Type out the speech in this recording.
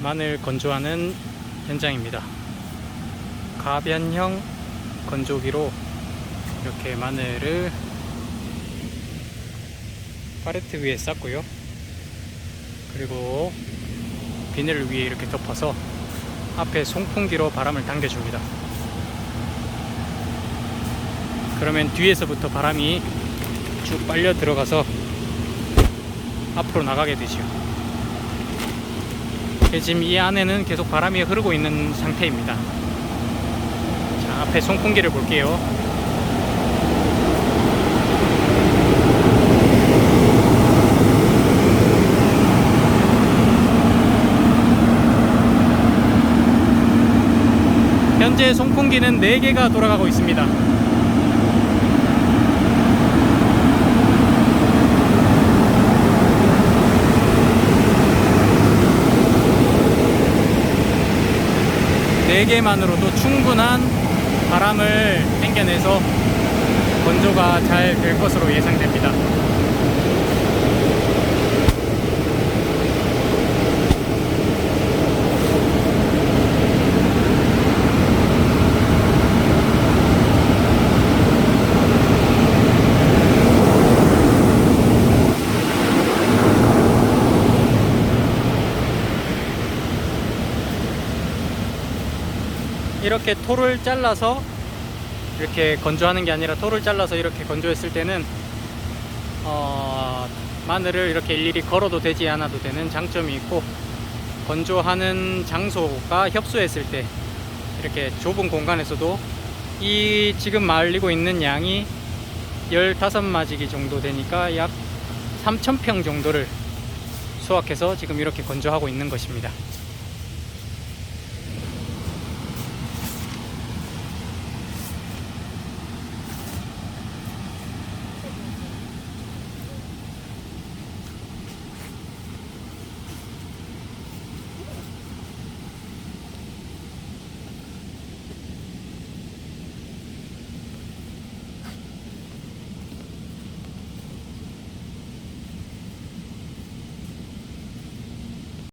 마늘 건조하는 현장입니다. 가변형 건조기로 이렇게 마늘을 팔레트 위에 쌌고요. 그리고 비닐 위에 이렇게 덮어서 앞에 송풍기로 바람을 당겨줍니다. 그러면 뒤에서부터 바람이 쭉 빨려 들어가서 앞으로 나가게 되죠. 예, 지금 이 안에는 계속 바람이 흐르고 있는 상태입니다. 자, 앞에 송풍기를 볼게요. 현재 송풍기는 4개가 돌아가고 있습니다. 네개만으로도 충분한 바람을 당겨내서 건조가 잘 될 것으로 예상됩니다. 이렇게 토를 잘라서 이렇게 건조하는 게 아니라 토를 잘라서 이렇게 건조했을 때는 어, 마늘을 이렇게 일일이 걸어도 되지 않아도 되는 장점이 있고 건조하는 장소가 협소했을 때 이렇게 좁은 공간에서도 이 지금 말리고 있는 양이 15마지기 정도 되니까 약 3,000평 정도를 수확해서 지금 이렇게 건조하고 있는 것입니다.